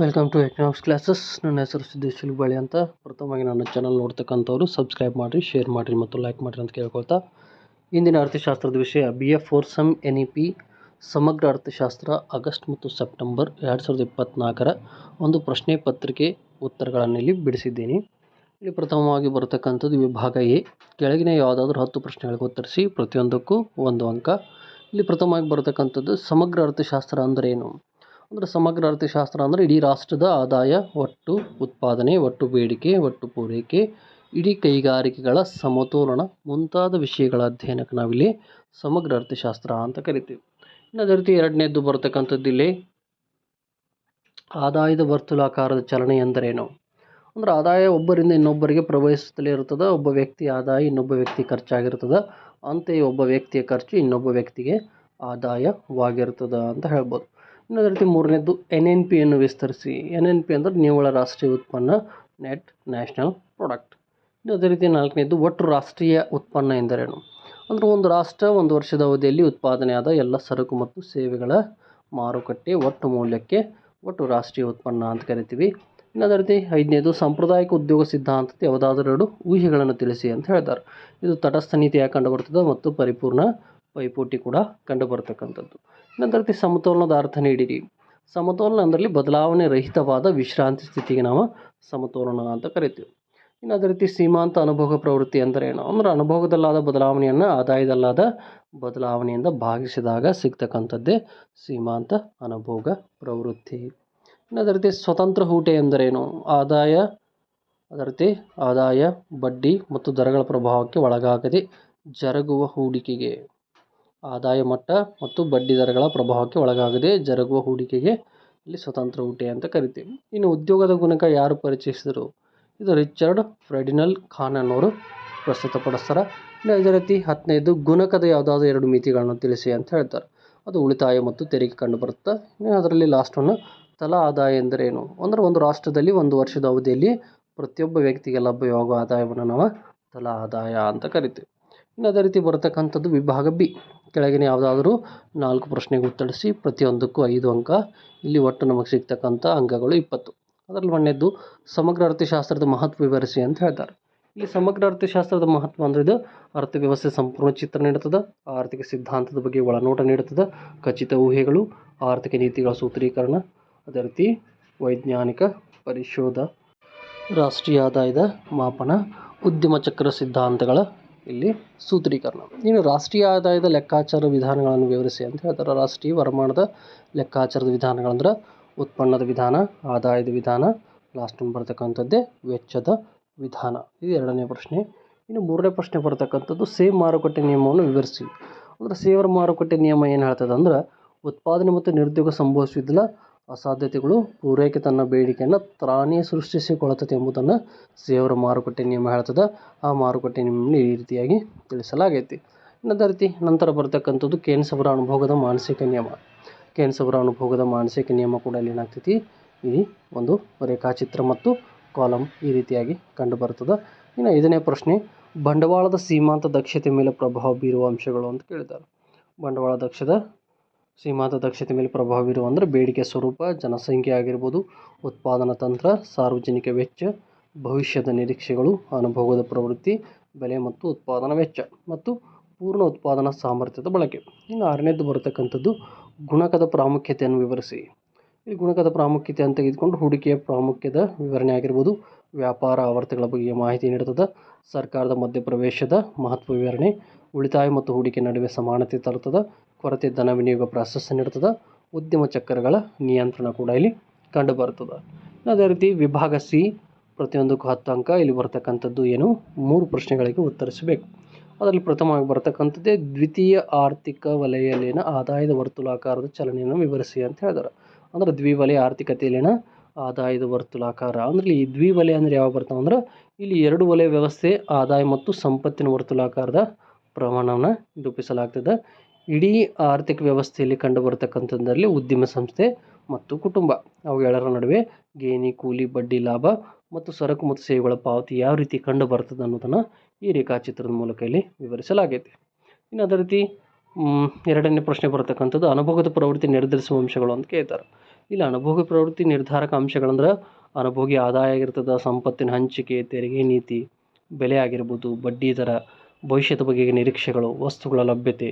Welcome to economics classes ನನ್ನ ಹೆಸರು ಸಿದ್ದೇಶ್ ಬಳಿ ಅಂತ. ಪ್ರಥಮವಾಗಿ ನನ್ನ ಚಾನಲ್ ನೋಡ್ತಕ್ಕಂಥವ್ರು ಸಬ್ಸ್ಕ್ರೈಬ್ ಮಾಡಿರಿ ಶೇರ್ ಮಾಡಿರಿ ಮತ್ತು ಲೈಕ್ ಮಾಡಿರಿ ಅಂತ ಕೇಳ್ಕೊಳ್ತಾ. ಇಂದಿನ ಅರ್ಥಶಾಸ್ತ್ರದ ವಿಷಯ B F four sem N E P ಸಮಗ್ರ ಅರ್ಥಶಾಸ್ತ್ರ, ಆಗಸ್ಟ್ ಮತ್ತು ಸೆಪ್ಟೆಂಬರ್ ಎರಡು ಸಾವಿರದ ಇಪ್ಪತ್ತ್ನಾಲ್ಕರ ಒಂದು ಪ್ರಶ್ನೆ ಪತ್ರಿಕೆ ಉತ್ತರಗಳನ್ನು ಇಲ್ಲಿ ಬಿಡಿಸಿದ್ದೀನಿ. ಇಲ್ಲಿ ಪ್ರಥಮವಾಗಿ ಬರತಕ್ಕಂಥದ್ದು ವಿಭಾಗ ಎ ಕೆಳಗಿನ ಯಾವುದಾದ್ರೂ ಹತ್ತು ಪ್ರಶ್ನೆಗಳಿಗೆ ಉತ್ತರಿಸಿ, ಪ್ರತಿಯೊಂದಕ್ಕೂ ಒಂದು ಅಂಕ. ಇಲ್ಲಿ ಪ್ರಥಮವಾಗಿ ಬರತಕ್ಕಂಥದ್ದು ಸಮಗ್ರ ಅರ್ಥಶಾಸ್ತ್ರ ಅಂದರೆ ಏನು? ಅಂದರೆ ಸಮಗ್ರ ಅರ್ಥಶಾಸ್ತ್ರ ಅಂದರೆ ಇಡೀ ರಾಷ್ಟ್ರದ ಆದಾಯ, ಒಟ್ಟು ಉತ್ಪಾದನೆ, ಒಟ್ಟು ಬೇಡಿಕೆ, ಒಟ್ಟು ಪೂರೈಕೆ, ಇಡೀ ಕೈಗಾರಿಕೆಗಳ ಸಮತೋಲನ ಮುಂತಾದ ವಿಷಯಗಳ ಅಧ್ಯಯನಕ್ಕೆ ನಾವಿಲ್ಲಿ ಸಮಗ್ರ ಅರ್ಥಶಾಸ್ತ್ರ ಅಂತ ಕರಿತೀವಿ. ಇನ್ನು ಅದೇ ರೀತಿ ಎರಡನೇದ್ದು ಬರ್ತಕ್ಕಂಥದ್ದು ಇಲ್ಲಿ ಆದಾಯದ ವರ್ತುಲಾಕಾರದ ಚಲನೆ ಎಂದರೇನು? ಅಂದರೆ ಆದಾಯ ಒಬ್ಬರಿಂದ ಇನ್ನೊಬ್ಬರಿಗೆ ಪ್ರವಹಿಸುತ್ತಲೇ ಇರ್ತದೆ ಒಬ್ಬ ವ್ಯಕ್ತಿ ಆದಾಯ ಇನ್ನೊಬ್ಬ ವ್ಯಕ್ತಿ ಖರ್ಚಾಗಿರ್ತದೆ, ಅಂತೆಯೇ ಒಬ್ಬ ವ್ಯಕ್ತಿಯ ಖರ್ಚು ಇನ್ನೊಬ್ಬ ವ್ಯಕ್ತಿಗೆ ಆದಾಯವಾಗಿರ್ತದೆ ಅಂತ ಹೇಳ್ಬೋದು. ಇನ್ನು ಅದೇ ರೀತಿ ಮೂರನೇದ್ದು ಎನ್ ಎನ್ ಪಿಯನ್ನು ವಿಸ್ತರಿಸಿ. ಎನ್ ಎನ್ ಪಿ ಅಂದರೆ ನಿವ್ವಳ ರಾಷ್ಟ್ರೀಯ ಉತ್ಪನ್ನ ನೆಟ್ ನ್ಯಾಷನಲ್ ಪ್ರಾಡಕ್ಟ್ ಇನ್ನು ಅದೇ ರೀತಿ ನಾಲ್ಕನೇದು ಒಟ್ಟು ರಾಷ್ಟ್ರೀಯ ಉತ್ಪನ್ನ ಎಂದರೇನು? ಅಂದರೆ ಒಂದು ರಾಷ್ಟ್ರ ಒಂದು ವರ್ಷದ ಅವಧಿಯಲ್ಲಿ ಉತ್ಪಾದನೆಯಾದ ಎಲ್ಲ ಸರಕು ಮತ್ತು ಸೇವೆಗಳ ಮಾರುಕಟ್ಟೆ ಒಟ್ಟು ಮೌಲ್ಯಕ್ಕೆ ಒಟ್ಟು ರಾಷ್ಟ್ರೀಯ ಉತ್ಪನ್ನ ಅಂತ ಕರಿತೀವಿ. ಇನ್ನು ಅದೇ ರೀತಿ ಐದನೇದು ಸಾಂಪ್ರದಾಯಿಕ ಉದ್ಯೋಗ ಸಿದ್ಧಾಂತದ ಯಾವುದಾದ್ರೂ ಎರಡು ಊಹೆಗಳನ್ನು ತಿಳಿಸಿ ಅಂತ ಹೇಳ್ತಾರೆ. ಇದು ತಟಸ್ಥ ನೀತಿಯಾಗಿ ಕಂಡುಬರ್ತದೆ ಮತ್ತು ಪರಿಪೂರ್ಣ ಪೈಪೋಟಿ ಕೂಡ ಕಂಡುಬರ್ತಕ್ಕಂಥದ್ದು. ನಂತರಕ್ಕೆ ಸಮತೋಲನದ ಅರ್ಥ ನೀಡಿರಿ. ಸಮತೋಲನ ಅಂದರಲ್ಲಿ ಬದಲಾವಣೆ ರಹಿತವಾದ ವಿಶ್ರಾಂತಿ ಸ್ಥಿತಿಗೆ ನಾವು ಸಮತೋಲನ ಅಂತ ಕರಿತೀವಿ. ಇನ್ನು ಅದೇ ರೀತಿ ಸೀಮಾಂತ ಅನುಭೋಗ ಪ್ರವೃತ್ತಿ ಅಂದರೆ ಏನು? ಅಂದರೆ ಅನುಭವದಲ್ಲಾದ ಬದಲಾವಣೆಯನ್ನು, ಆದಾಯದಲ್ಲಾದ ಬದಲಾವಣೆಯಿಂದ ಭಾಗಿಸಿದಾಗ ಸಿಗ್ತಕ್ಕಂಥದ್ದೇ ಸೀಮಾಂತ ಅನುಭೋಗ ಪ್ರವೃತ್ತಿ. ಇನ್ನು ಅದೇ ರೀತಿ ಸ್ವತಂತ್ರ ಹೂಟೆ ಎಂದರೇನು ಆದಾಯ ಅದೇ ರೀತಿ ಆದಾಯ, ಬಡ್ಡಿ ಮತ್ತು ದರಗಳ ಪ್ರಭಾವಕ್ಕೆ ಒಳಗಾಗದೆ ಜರುಗುವ ಹೂಡಿಕೆಗೆ. ಆದಾಯ ಮಟ್ಟ ಮತ್ತು ಬಡ್ಡಿದರಗಳ ಪ್ರಭಾವಕ್ಕೆ ಒಳಗಾಗದೆ ಜರುಗುವ ಹೂಡಿಕೆಗೆ ಇಲ್ಲಿ ಸ್ವತಂತ್ರ ಹೂಟೆ ಅಂತ ಕರಿತೀವಿ. ಇನ್ನು ಉದ್ಯೋಗದ ಗುಣಕ ಯಾರು ಪರಿಚಯಿಸಿದರು? ಇದು ರಿಚರ್ಡ್ ಫ್ರೆಡಿನಲ್ ಖಾನ್ ಅನ್ನೋರು ಪ್ರಸ್ತುತಪಡಿಸ್ತಾರೆ ಇನ್ನು ಅದೇ ರೀತಿ ಹದಿನೈದು ಗುಣಕದ ಯಾವುದಾದ್ರು ಎರಡು ಮಿತಿಗಳನ್ನು ತಿಳಿಸಿ ಅಂತ ಹೇಳ್ತಾರೆ. ಅದು ಉಳಿತಾಯ ಮತ್ತು ತೆರಿಗೆ ಕಂಡುಬರುತ್ತೆ? ಇನ್ನು ಅದರಲ್ಲಿ ಲಾಸ್ಟ್ ಒಂದು ತಲಾ ಆದಾಯ ಎಂದರೇನು? ಅಂದರೆ ಒಂದು ರಾಷ್ಟ್ರದಲ್ಲಿ ಒಂದು ವರ್ಷದ ಅವಧಿಯಲ್ಲಿ ಪ್ರತಿಯೊಬ್ಬ ವ್ಯಕ್ತಿಗೆ ಲಭ್ಯವಾಗುವ ಆದಾಯವನ್ನು ನಾವು ತಲಾ ಆದಾಯ ಅಂತ ಕರಿತೀವಿ. ಇನ್ನು ಅದೇ ರೀತಿ ಬರತಕ್ಕಂಥದ್ದು ವಿಭಾಗ ಬಿ. ಕೆಳಗಿನ ಯಾವುದಾದ್ರೂ ನಾಲ್ಕು ಪ್ರಶ್ನೆಗೆ ಉತ್ತರಿಸಿ ಪ್ರತಿಯೊಂದಕ್ಕೂ ಐದು ಅಂಕ. ಇಲ್ಲಿ ಒಟ್ಟು ನಮಗೆ ಸಿಗ್ತಕ್ಕಂಥ ಅಂಕಗಳು ಇಪ್ಪತ್ತು. ಅದರಲ್ಲಿ ಒಂದನೇದ್ದು ಸಮಗ್ರ ಅರ್ಥಶಾಸ್ತ್ರದ ಮಹತ್ವ ವಿವರಿಸಿ ಅಂತ ಹೇಳ್ತಾರೆ. ಇಲ್ಲಿ ಸಮಗ್ರ ಅರ್ಥಶಾಸ್ತ್ರದ ಮಹತ್ವ ಅಂದರೆ ಇದು ಅರ್ಥವ್ಯವಸ್ಥೆ ಸಂಪೂರ್ಣ ಚಿತ್ರ ನೀಡುತ್ತದೆ, ಆರ್ಥಿಕ ಸಿದ್ಧಾಂತದ ಬಗ್ಗೆ ಒಳನೋಟ ನೀಡುತ್ತದೆ, ಖಚಿತ ಊಹೆಗಳು, ಆರ್ಥಿಕ ನೀತಿಗಳ ಸೂತ್ರೀಕರಣ, ಅದೇ ರೀತಿ ವೈಜ್ಞಾನಿಕ ಪರಿಶೋಧ, ರಾಷ್ಟ್ರೀಯ ಆದಾಯದ ಮಾಪನ, ಉದ್ಯಮ ಚಕ್ರ ಸಿದ್ಧಾಂತಗಳ ಇಲ್ಲಿ ಸೂತ್ರೀಕರಣ. ಇನ್ನು ರಾಷ್ಟ್ರೀಯ ಆದಾಯದ ಲೆಕ್ಕಾಚಾರ ವಿಧಾನಗಳನ್ನು ವಿವರಿಸಿ ಅಂತ ಹೇಳ್ತಾರೆ. ರಾಷ್ಟ್ರೀಯ ವರಮಾನದ ಲೆಕ್ಕಾಚಾರದ ವಿಧಾನಗಳಂದ್ರೆ ಉತ್ಪನ್ನದ ವಿಧಾನ, ಆದಾಯದ ವಿಧಾನ ಲಾಸ್ಟ್ ಬರ್ತಕ್ಕಂಥದ್ದೇ ವೆಚ್ಚದ ವಿಧಾನ. ಇದು ಎರಡನೇ ಪ್ರಶ್ನೆ. ಇನ್ನು ಮೂರನೇ ಪ್ರಶ್ನೆ ಬರ್ತಕ್ಕಂಥದ್ದು ಸೇವ್ ಮಾರುಕಟ್ಟೆ ನಿಯಮವನ್ನು ವಿವರಿಸಿ. ಅಂದರೆ ಸೇವರ ಮಾರುಕಟ್ಟೆ ನಿಯಮ ಏನು ಹೇಳ್ತದೆ ಅಂದ್ರೆ, ಉತ್ಪಾದನೆ ಮತ್ತು ನಿರುದ್ಯೋಗ ಸಂಭವಿಸಿದ್ದಲ್ಲ ಅಸಾಧ್ಯತೆಗಳು ಪೂರೈಕೆ ತನ್ನ ಬೇಡಿಕೆಯನ್ನು ತಾನೇ ಸೃಷ್ಟಿಸಿಕೊಳ್ಳುತ್ತದೆ ಎಂಬುದನ್ನು ಸೇವರ ಮಾರುಕಟ್ಟೆ ನಿಯಮ ಹೇಳ್ತದೆ. ಆ ಮಾರುಕಟ್ಟೆ ನಿಯಮವನ್ನು ಈ ರೀತಿಯಾಗಿ ತಿಳಿಸಲಾಗೈತಿ. ಇನ್ನು ಅದೇ ರೀತಿ ನಂತರ ಬರ್ತಕ್ಕಂಥದ್ದು ಅವರ ಅನುಭೋಗದ ಮಾನಸಿಕ ನಿಯಮ. ಕೇನ್ಸ್ ಅನುಭೋಗದ ಮಾನಸಿಕ ನಿಯಮ ಕೂಡ ಇಲ್ಲಿ ಏನಾಗ್ತೈತಿ ಈ ಒಂದು ರೇಖಾಚಿತ್ರ ಮತ್ತು ಕಾಲಮ್ ಈ ರೀತಿಯಾಗಿ ಕಂಡುಬರ್ತದೆ. ಇನ್ನು ಐದನೇ ಪ್ರಶ್ನೆ, ಬಂಡವಾಳದ ಸೀಮಾಂತ ದಕ್ಷತೆ ಮೇಲೆ ಪ್ರಭಾವ ಬೀರುವ ಅಂಶಗಳು ಅಂತ ಕೇಳಿದ್ದಾರೆ. ಬಂಡವಾಳ ದಕ್ಷದ ಸೀಮಾಂತ ದಕ್ಷತೆ ಮೇಲೆ ಪ್ರಭಾವ ಬೀರುವ ಅಂದರೆ ಬೇಡಿಕೆ ಸ್ವರೂಪ, ಜನಸಂಖ್ಯೆ ಆಗಿರ್ಬೋದು, ಉತ್ಪಾದನಾ ತಂತ್ರ, ಸಾರ್ವಜನಿಕ ವೆಚ್ಚ, ಭವಿಷ್ಯದ ನಿರೀಕ್ಷೆಗಳು, ಅನುಭವದ ಪ್ರವೃತ್ತಿ, ಬೆಲೆ ಮತ್ತು ಉತ್ಪಾದನಾ ವೆಚ್ಚ ಮತ್ತು ಪೂರ್ಣ ಉತ್ಪಾದನಾ ಸಾಮರ್ಥ್ಯದ ಬಳಕೆ. ಇನ್ನು ಆರನೇದು ಬರತಕ್ಕಂಥದ್ದು ಗುಣಕದ ಪ್ರಾಮುಖ್ಯತೆಯನ್ನು ವಿವರಿಸಿ. ಈ ಗುಣಕದ ಪ್ರಾಮುಖ್ಯತೆ ಅಂತ ತೆಗೆದುಕೊಂಡು ಹೂಡಿಕೆಯ ಪ್ರಾಮುಖ್ಯದ ವಿವರಣೆ ಆಗಿರ್ಬೋದು. ವ್ಯಾಪಾರ ಆವರ್ತಗಳ ಬಗ್ಗೆ ಮಾಹಿತಿ ನೀಡುತ್ತದೆ ಸರ್ಕಾರದ ಮಧ್ಯಪ್ರವೇಶದ ಮಹತ್ವ ವಿವರಣೆ, ಉಳಿತಾಯ ಮತ್ತು ಹೂಡಿಕೆ ನಡುವೆ ಸಮಾನತೆ ತರುತ್ತದೆ ಕೊರತೆ ಧನ ವಿನಿಯೋಗ ಪ್ರಾಶಸ್ತ್ಯ ನೀಡುತ್ತದೆ ಉದ್ಯಮ ಚಕ್ರಗಳ ನಿಯಂತ್ರಣ ಕೂಡ ಇಲ್ಲಿ ಕಂಡುಬರ್ತದೆ ಅದೇ ರೀತಿ ವಿಭಾಗ ಸಿ ಪ್ರತಿಯೊಂದಕ್ಕೂ ಹತ್ತು ಅಂಕ. ಇಲ್ಲಿ ಬರ್ತಕ್ಕಂಥದ್ದು ಏನು? ಮೂರು ಪ್ರಶ್ನೆಗಳಿಗೆ ಉತ್ತರಿಸಬೇಕು. ಅದರಲ್ಲಿ ಪ್ರಥಮವಾಗಿ ಬರ್ತಕ್ಕಂಥದ್ದೇ ದ್ವಿತೀಯ ಆರ್ಥಿಕ ವಲಯಲ್ಲಿನ ಆದಾಯದ ವರ್ತುಲಾಕಾರದ ಚಲನೆಯನ್ನು ವಿವರಿಸಿ ಅಂತ ಹೇಳಿದಾರೆ. ಅಂದ್ರೆ ದ್ವಿವಲಯ ಆರ್ಥಿಕತೆಯಲ್ಲಿನ ಆದಾಯದ ವರ್ತುಲಾಕಾರ. ಅಂದರೆ ಈ ದ್ವಿವಲಯ ಅಂದರೆ ಯಾವ ಬರ್ತಾವೆ ಅಂದ್ರೆ ಇಲ್ಲಿ ಎರಡು ವಲಯ ವ್ಯವಸ್ಥೆ, ಆದಾಯ ಮತ್ತು ಸಂಪತ್ತಿನ ವರ್ತುಲಾಕಾರದ ಪ್ರಮಾಣವನ್ನು ರೂಪಿಸಲಾಗ್ತದೆ. ಇಡೀ ಆರ್ಥಿಕ ವ್ಯವಸ್ಥೆಯಲ್ಲಿ ಕಂಡುಬರತಕ್ಕಂಥದ್ದಲ್ಲಿ ಉದ್ಯಮ ಸಂಸ್ಥೆ ಮತ್ತು ಕುಟುಂಬ. ಅವುಗಳರ ನಡುವೆ ಗೇಣಿ, ಕೂಲಿ, ಬಡ್ಡಿ, ಲಾಭ ಮತ್ತು ಸರಕು ಮತ್ತು ಸೇವೆಗಳ ಪಾವತಿ ಯಾವ ರೀತಿ ಕಂಡು ಬರ್ತದೆ ಅನ್ನೋದನ್ನು ಈ ರೇಖಾಚಿತ್ರದ ಮೂಲಕ ಇಲ್ಲಿ ವಿವರಿಸಲಾಗೈತಿ. ಇನ್ನು ಅದೇ ರೀತಿ ಎರಡನೇ ಪ್ರಶ್ನೆ ಬರತಕ್ಕಂಥದ್ದು ಅನುಭೋಗದ ಪ್ರವೃತ್ತಿ ನಿರ್ಧರಿಸುವ ಅಂಶಗಳು ಅಂತ ಕೇಳ್ತಾರೆ. ಇಲ್ಲಿ ಅನುಭೋಗಿ ಪ್ರವೃತ್ತಿ ನಿರ್ಧಾರಕ ಅಂಶಗಳಂದ್ರೆ ಅನುಭೋಗಿ ಆದಾಯ ಆಗಿರ್ತದೆ, ಸಂಪತ್ತಿನ ಹಂಚಿಕೆ, ತೆರಿಗೆ ನೀತಿ, ಬೆಲೆ ಆಗಿರ್ಬೋದು, ಬಡ್ಡಿ ದರ, ಭವಿಷ್ಯದ ಬಗೆಗೆ ನಿರೀಕ್ಷೆಗಳು, ವಸ್ತುಗಳ ಲಭ್ಯತೆ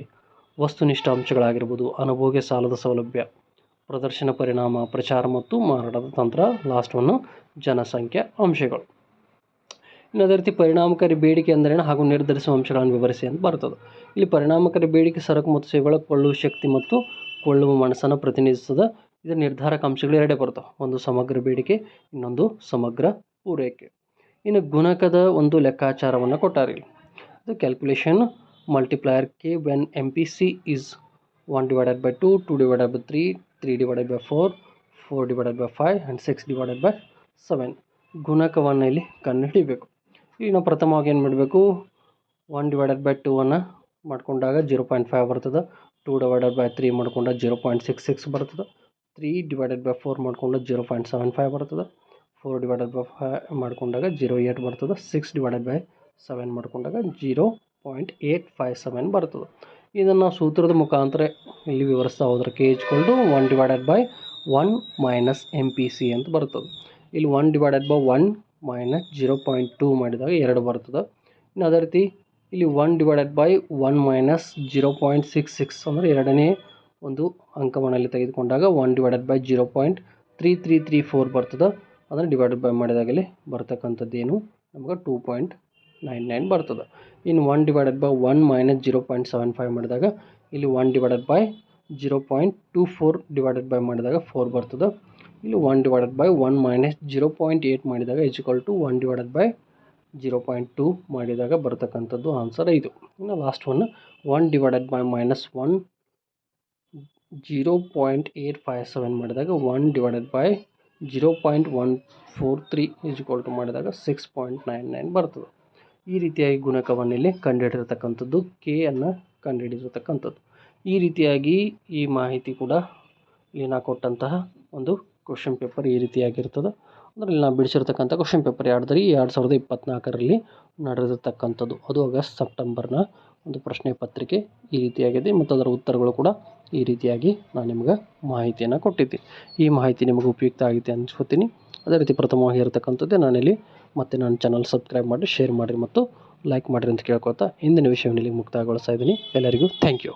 ವಸ್ತುನಿಷ್ಠ ಅಂಶಗಳಾಗಿರ್ಬೋದು, ಅನುಭೋಗ್ಯ ಸಾಲದ ಸೌಲಭ್ಯ, ಪ್ರದರ್ಶನ ಪರಿಣಾಮ, ಪ್ರಚಾರ ಮತ್ತು ಮಾರಾಟದ ತಂತ್ರ ಲಾಸ್ಟ್ ಒನ್ನು ಜನಸಂಖ್ಯೆ ಅಂಶಗಳು. ಇನ್ನು ಅದೇ ರೀತಿ ಪರಿಣಾಮಕಾರಿ ಬೇಡಿಕೆ ಅಂದರೇನು ಹಾಗೂ ನಿರ್ಧರಿಸುವ ಅಂಶಗಳನ್ನು ವಿವರಿಸಿ ಅಂತ ಬರ್ತದೆ. ಇಲ್ಲಿ ಪರಿಣಾಮಕಾರಿ ಬೇಡಿಕೆ ಸರಕು ಮತ್ತು ಸೇವೆಗಳ ಕೊಳ್ಳುವ ಶಕ್ತಿ ಮತ್ತು ಕೊಳ್ಳುವ ಮನಸ್ಸನ್ನು ಪ್ರತಿನಿಧಿಸ್ತದೆ ಇದು ನಿರ್ಧಾರಕ ಅಂಶಗಳು ಎರಡೇ ಬರ್ತವೆ. ಒಂದು ಸಮಗ್ರ ಬೇಡಿಕೆ, ಇನ್ನೊಂದು ಸಮಗ್ರ ಪೂರೈಕೆ. ಇನ್ನು ಗುಣಕದ ಒಂದು ಲೆಕ್ಕಾಚಾರವನ್ನು ಕೊಟ್ಟಾರೆ ಇದು calculation multiplier k when mpc P C is one divided by divided two divided by three three divided by four four divided by five and six divided by seven ಗುಣಕವನ್ನು ಇಲ್ಲಿ ಕಂಡುಹಿಡಿಬೇಕು ಈಗ ನಾವು ಪ್ರಥಮವಾಗಿ ಏನು ಮಾಡಬೇಕು ಒನ್ ಡಿವೈಡೆಡ್ ಬೈ ಟೂವನ್ನು ಮಾಡ್ಕೊಂಡಾಗ zero point five ಬರ್ತದೆ ಟೂ ಡಿವೈಡೆಡ್ ಬೈ ತ್ರೀ ಮಾಡ್ಕೊಂಡಾಗ ಜೀರೋ ಪಾಯಿಂಟ್ ಸಿಕ್ಸ್ ಸಿಕ್ಸ್ ಬರ್ತದೆ ತ್ರೀ ಡಿವೈಡೆಡ್ ಬೈ ಫೋರ್ ಮಾಡ್ಕೊಂಡಾಗ ಜೀರೋ ಪಾಯಿಂಟ್ ಸೆವೆನ್ ಫೈವ್ ಬರ್ತದೆ ಫೋರ್ ಡಿವೈಡೆಡ್ ಬೈ ಫೈವ್ ಮಾಡ್ಕೊಂಡಾಗ ಜೀರೋ ಏಯ್ಟ್ ಬರ್ತದೆ ಸಿಕ್ಸ್ ಡಿವೈಡೆಡ್ ಬೈ ಸೆವೆನ್ ಮಾಡ್ಕೊಂಡಾಗ zero point eight five seven ಬರ್ತದೆ. ಇದನ್ನು ಸೂತ್ರದ ಮುಖಾಂತರ ಇಲ್ಲಿ ವಿವರಿಸ್ತಾ ಹೋದ್ರೆ K ಇಚ್ಕೊಂಡು one divided by one minus M P C ಅಂತ ಬರ್ತದೆ. ಇಲ್ಲಿ one divided by one minus zero point two ಮಾಡಿದಾಗ ಎರಡು ಬರ್ತದೆ. ಇನ್ನು ಅದೇ ರೀತಿ ಇಲ್ಲಿ one divided by one minus zero point six six ಅಂದರೆ ಎರಡನೇ ಒಂದು ಅಂಕಮಣಲ್ಲಿ ತೆಗೆದುಕೊಂಡಾಗ one divided by zero point three three three four ಬರ್ತದೆ. ಅದನ್ನು ಡಿವೈಡೆಡ್ ಬೈ ಮಾಡಿದಾಗಲೇ ಬರ್ತಕ್ಕಂಥದ್ದೇನು? ನಮ್ಗೆ ಟೂ ಪಾಯಿಂಟ್ ನೈನ್ ನೈನ್ ಬರ್ತದೆ. ಇನ್ನು one divided by one minus zero point seven five ಮಾಡಿದಾಗ ಇಲ್ಲಿ one divided by zero point two four divided by ಮಾಡಿದಾಗ four ಬರ್ತದೆ. ಇಲ್ಲಿ one divided by one minus zero point eight ಮಾಡಿದಾಗ equal to one divided by zero point two ಮಾಡಿದಾಗ ಬರ್ತಕ್ಕಂಥದ್ದು answer ಐದು ಇನ್ನು last one one divided by minus one zero point eight five seven ಮಾಡಿದಾಗ one divided by zero point one four three equal to ಮಾಡಿದಾಗ six point nine nine ಬರ್ತದೆ. ಈ ರೀತಿಯಾಗಿ ಗುಣಕವನ್ನು ಇಲ್ಲಿ ಕಂಡುಹಿಡಿದಿರ್ತಕ್ಕಂಥದ್ದು, ಕೆ ಅನ್ನು ಕಂಡುಹಿಡಿದಿರ್ತಕ್ಕಂಥದ್ದು. ಈ ರೀತಿಯಾಗಿ ಈ ಮಾಹಿತಿ ಕೂಡ ಇಲ್ಲಿ ನಾ ಕೊಟ್ಟಂತಹ ಒಂದು ಕ್ವಶನ್ ಪೇಪರ್ ಈ ರೀತಿಯಾಗಿರ್ತದೆ. ಅಂದರೆ ಇಲ್ಲಿ ನಾವು ಬಿಡಿಸಿರ್ತಕ್ಕಂಥ ಕ್ವಶನ್ ಪೇಪರ್ ಎರಡರಲ್ಲಿ ಎರಡು ಸಾವಿರದ ಇಪ್ಪತ್ತ್ನಾಲ್ಕರಲ್ಲಿ ನಡೆದಿರ್ತಕ್ಕಂಥದ್ದು. ಅದು ಆಗಸ್ಟ್ ಸೆಪ್ಟೆಂಬರ್ನ ಒಂದು ಪ್ರಶ್ನೆ ಪತ್ರಿಕೆ ಈ ರೀತಿಯಾಗಿದೆ. ಮತ್ತು ಅದರ ಉತ್ತರಗಳು ಕೂಡ ಈ ರೀತಿಯಾಗಿ ನಾನು ನಿಮ್ಗೆ ಮಾಹಿತಿಯನ್ನು ಕೊಟ್ಟಿದ್ದೆ. ಈ ಮಾಹಿತಿ ನಿಮಗೆ ಉಪಯುಕ್ತ ಆಗಿದೆ ಅನ್ಸ್ಕೊತೀನಿ. ಅದೇ ರೀತಿ ಪ್ರಥಮವಾಗಿ ಇರತಕ್ಕಂಥದ್ದೇ ನಾನಿಲ್ಲಿ ಮತ್ತು ನನ್ನ ಚಾನಲ್ ಸಬ್ಸ್ಕ್ರೈಬ್ ಮಾಡಿ ಶೇರ್ ಮಾಡಿರಿ ಮತ್ತು ಲೈಕ್ ಮಾಡಿರಿ ಅಂತ ಕೇಳ್ಕೊತಾ ಇಂದಿನ ವಿಷಯವನ್ನು ಇಲ್ಲಿ ಮುಕ್ತಾಯಗೊಳಿಸ್ತಾ ಇದ್ದೀನಿ. ಎಲ್ಲರಿಗೂ ಥ್ಯಾಂಕ್ ಯು